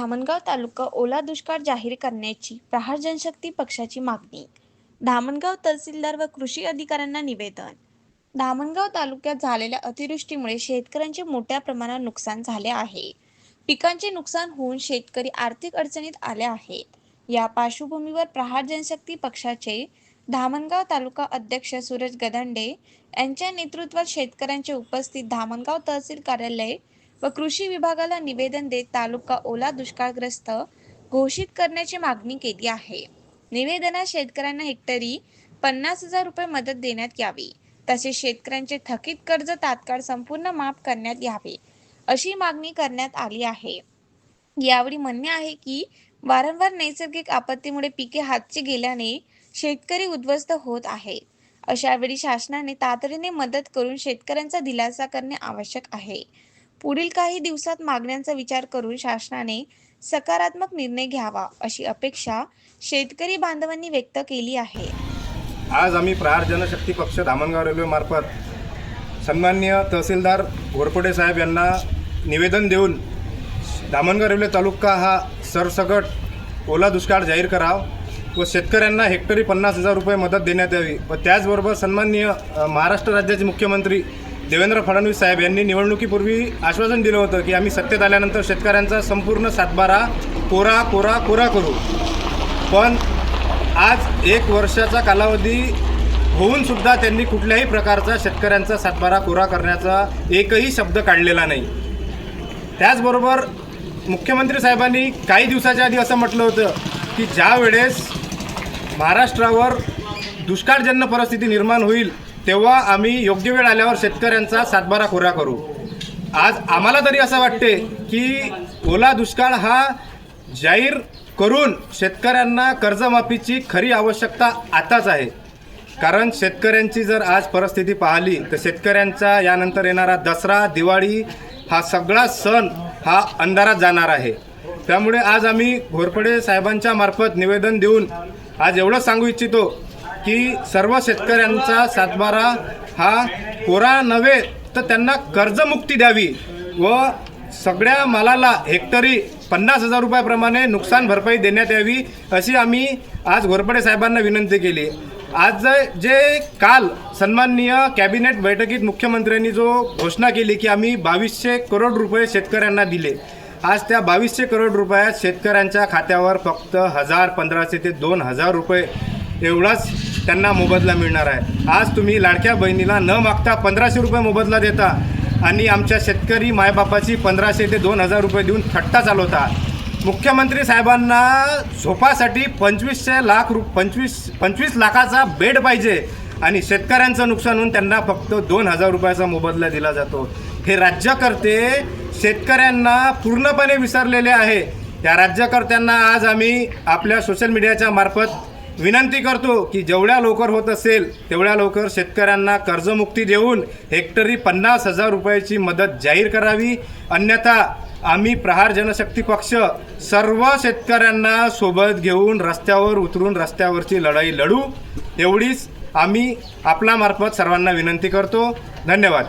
धामणगाव तालुका ओला दुष्काळ जाहीर करण्याची प्रहार जनशक्ती पक्षाची मागणी. धामणगाव तहसीलदार व कृषी अधिकाऱ्यांना निवेदन. धामणगाव तालुक्यात झालेल्या अतिवृष्टीमुळे शेतकऱ्यांचे मोठ्या प्रमाणात नुकसान झाले आहे. पिकांचे नुकसान होऊन शेतकरी आर्थिक अडचणीत आले आहेत. या पार्श्वभूमीवर प्रहार जनशक्ती पक्षाचे धामणगाव तालुका अध्यक्ष सूरज गदंडे यांच्या नेतृत्वात शेतकऱ्यांचे उपस्थित धामणगाव तहसील कार्यालय व कृषी विभागाला निवेदन देत तालुका ओला दुष्काळग्रस्त घोषित करण्याची मागणी केली आहे. निवेदनात शेतकऱ्यांना हेक्टरी पन्नास हजार रुपये मदत देण्यात यावी. तसेच शेतकऱ्यांचे थकीत कर्ज तात्काळ संपूर्ण माफ करण्यात यावे अशी मागणी करण्यात आली आहे. यावेळी म्हणणे आहे की वारंवार नैसर्गिक आपत्तीमुळे पिके हातची गेल्याने शेतकरी उद्ध्वस्त होत आहेत अशा वेळी शासनाने तातडीने मदत करून शेतकऱ्यांचा दिलासा करणे आवश्यक आहे. पुढील काही दिवसात मागण्यांचा विचार करून शासनाने सकारात्मक निर्णय घ्यावा अशी अपेक्षा शेतकरी बांधवांनी व्यक्त केली आहे. आज आम्ही प्रहार जनशक्ती पक्ष धामणगाव रेल्वेमार्फत सन्मान्य तहसीलदार घोरपडे साहेब यांना निवेदन देऊन धामणगाव रेल्वे तालुका हा सरसकट ओला दुष्काळ जाहीर करावा व शेतकऱ्यांना हेक्टरी पन्नास हजार रुपये मदत देण्यात यावी व त्याचबरोबर सन्माननीय महाराष्ट्र राज्याचे मुख्यमंत्री देवेंद्र फडणवीस साहेब यांनी निवडणुकीपूर्वी आश्वासन दिलं होतं की आम्ही सत्तेत आल्यानंतर शेतकऱ्यांचा संपूर्ण सातबारा कोरा कोरा कोरा करू. पण आज एक वर्षाचा कालावधी होऊन सुद्धा त्यांनी कुठल्याही प्रकारचा शेतकऱ्यांचा सातबारा कोरा करण्याचा एकही शब्द काढलेला नाही. त्याचबरोबर मुख्यमंत्री साहेबांनी काही दिवसाच्या आधी असं म्हटलं होतं की ज्या वेळेस महाराष्ट्रावर दुष्काळजन्य परिस्थिती निर्माण होईल तेव्हा आम्ही योग्य वेळ आल्यावर शेतकऱ्यांचा सातबारा खोरा करू. आज आम्हाला तरी असं वाटते की ओला दुष्काळ हा जाहीर करून शेतकऱ्यांना कर्जमाफीची खरी आवश्यकता आताच आहे. कारण शेतकऱ्यांची जर आज परिस्थिती पाहिली तर शेतकऱ्यांचा यानंतर येणारा दसरा दिवाळी हा सगळा सण हा अंधारात जाणार आहे. त्यामुळे आज आम्ही घोरपडे साहेबांच्या मार्फत निवेदन देऊन आज एवढं सांगू इच्छितो की सर्व शेतकऱ्यांचा सातबारा हा कोरा नव्हे तर त्यांना कर्जमुक्ती द्यावी व सगळ्या मालाला हेक्टरी पन्नास हजार रुपयाप्रमाणे नुकसान भरपाई देण्यात यावी अशी आम्ही आज घोरपडे साहेबांना विनंती केली. आज जे काल सन्माननीय कॅबिनेट बैठकीत मुख्यमंत्र्यांनी जो घोषणा केली की आम्ही बावीसशे करोड रुपये शेतकऱ्यांना दिले. आज त्या बावीसशे करोड रुपयात शेतकऱ्यांच्या खात्यावर फक्त हजार पंधराशे ते दोन हजार रुपये एवढाच त्यांना मोबदला मिळणार आहे. आज तुम्ही लाडक्या बहिणीला न मागता पंधराशे रुपये मोबदला देता आणि आमच्या शेतकरी मायबापाची पंधराशे ते दोन हजार रुपये देऊन थट्टा चालवता. मुख्यमंत्री साहेबांना झोपासाठी पंचवीसशे लाख रु पंचवीस पंचवीस लाखाचा बेड पाहिजे आणि शेतकऱ्यांचं नुकसान होऊन त्यांना फक्त दोन हजार रुपयाचा मोबदला दिला जातो. हे राज्यकर्ते शेतकऱ्यांना पूर्णपणे विसरलेले आहे. त्या राज्यकर्त्यांना आज आम्ही आपल्या सोशल मीडियाच्या मार्फत विनंती करतो की जेवढ्या लवकर होत असेल तेवढ्या लवकर शेतकऱ्यांना कर्जमुक्ती देऊन हेक्टरी पन्नास हजार रुपयाची मदत जाहीर करावी. अन्यथा आम्ही प्रहार जनशक्ती पक्ष सर्व शेतकऱ्यांना सोबत घेऊन रस्त्यावर उतरून रस्त्यावरची लढाई लढू. एवढीच आम्ही आपला मार्फत सर्वांना विनंती करतो. धन्यवाद.